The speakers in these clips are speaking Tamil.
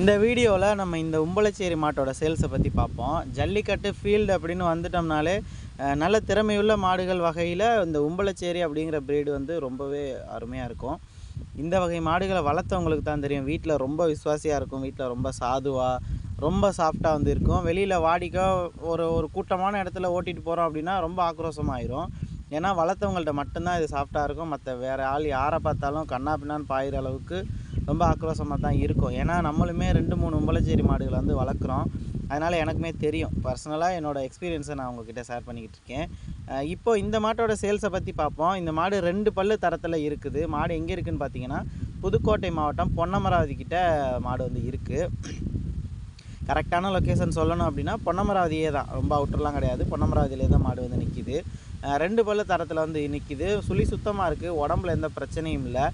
இந்த வீடியோவில் நம்ம இந்த உம்பளச்சேரி மாட்டோட சேல்ஸை பற்றி பார்ப்போம். ஜல்லிக்கட்டு ஃபீல்டு அப்படின்னு வந்துட்டோம்னாலே நல்ல திறமையுள்ள மாடுகள் வகையில் இந்த உம்பளச்சேரி அப்படிங்கிற ப்ரீடு வந்து ரொம்பவே அருமையாக இருக்கும். இந்த வகை மாடுகளை வளர்த்தவங்களுக்கு தான் தெரியும். வீட்டில் ரொம்ப விசுவாசியாக இருக்கும். வீட்டில் ரொம்ப சாதுவாக ரொம்ப சாஃப்டாக வந்து இருக்கும். வெளியில் வாடிக்கா ஒரு ஒரு கூட்டமான இடத்துல ஓட்டிகிட்டு போகிறோம் அப்படின்னா ரொம்ப ஆக்ரோஷமாயிரும். ஏன்னா வளர்த்தவங்கள்ட்ட மட்டும்தான் இது சாஃப்டாக இருக்கும். மற்ற வேறு ஆள் யாரை பார்த்தாலும் கண்ணா பின்னான்னு பாயிற அளவுக்கு ரொம்ப ஆக்ரோஷமாக தான் இருக்கும். ஏன்னா நம்மளுமே ரெண்டு மூணு உம்பளச்சேரி மாடுகளை வந்து வளர்க்குறோம். அதனால் எனக்குமே தெரியும். பர்சனலாக என்னோடய எக்ஸ்பீரியன்ஸை நான் உங்ககிட்ட ஷேர் பண்ணிக்கிட்டு இருக்கேன். இப்போது இப்போ இந்த மாட்டோட சேல்ஸை பற்றி பார்ப்போம். இந்த மாடு ரெண்டு பல்லு தரத்தில் இருக்குது. மாடு எங்கே இருக்குதுன்னு பார்த்தீங்கன்னா புதுக்கோட்டை மாவட்டம் பொன்னமராவதி கிட்ட மாடு வந்து இருக்குது கரெக்டான லொக்கேஷன் சொல்லணும் அப்படின்னா பொன்னமராவதியே தான். ரொம்ப அவுட்டர்லாம் கிடையாது. பொன்னமராவதியிலே தான் மாடு வந்து நிற்கிது ரெண்டு பல்லு தரத்தில் வந்து நிற்கிது சுழி சுத்தமாக இருக்குது உடம்புல எந்த பிரச்சனையும் இல்லை.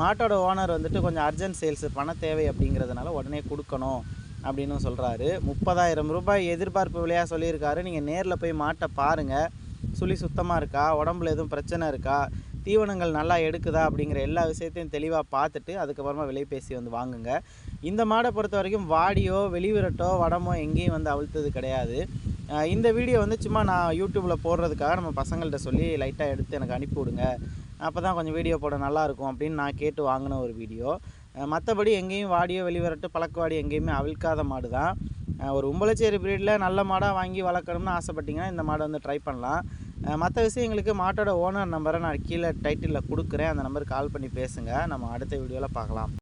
மாட்டோட ஓனர் வந்துட்டு கொஞ்சம் அர்ஜென்ட் சேல்ஸ் பண தேவை அப்படிங்கிறதுனால உடனே கொடுக்கணும் அப்படின்னு சொல்கிறாரு முப்பதாயிரம் ரூபாய் எதிர்பார்ப்பு விலையாக சொல்லியிருக்காரு. நீங்கள் நேரில் போய் மாட்டை பாருங்கள் சுழி சுத்தமாக இருக்கா? உடம்புல எதுவும் பிரச்சனை இருக்கா? தீவனங்கள் நல்லா எடுக்குதா? அப்படிங்கிற எல்லா விஷயத்தையும் தெளிவாக பார்த்துட்டு அதுக்கப்புறமா விலை பேசி வந்து வாங்குங்க. இந்த மாடை பொறுத்த வரைக்கும் வாடியோ வெளிவிரட்டோ வடமோ எங்கேயும் வந்து அவிழ்த்தது கிடையாது. இந்த வீடியோ வந்து சும்மா நான் யூடியூப்பில் போடுறதுக்காக நம்ம பசங்கள்கிட்ட சொல்லி லைட்டாக எடுத்து எனக்கு அனுப்பி விடுங்க அப்போ தான் கொஞ்சம் வீடியோ போட நல்லாயிருக்கும் அப்படின்னு நான் கேட்டு வாங்கின ஒரு வீடியோ மற்றபடி எங்கேயும் வாடியோ வெளிவரட்டு பழக்கவாடி எங்கேயுமே அவிழ்க்காத மாடு தான். ஒரு உம்பளச்சேரி பிரீடில் நல்ல மாடாக வாங்கி வளர்க்கணும்னு ஆசைப்பட்டீங்கன்னா இந்த மாடை வந்து ட்ரை பண்ணலாம். மற்ற விஷயங்களுக்கு மாட்டோட ஓனர் நம்பரை நான் கீழே டைட்டிலில் கொடுக்குறேன். அந்த நம்பருக்கு கால் பண்ணி பேசுங்கள் நம்ம அடுத்த வீடியோவில் பார்க்கலாம்.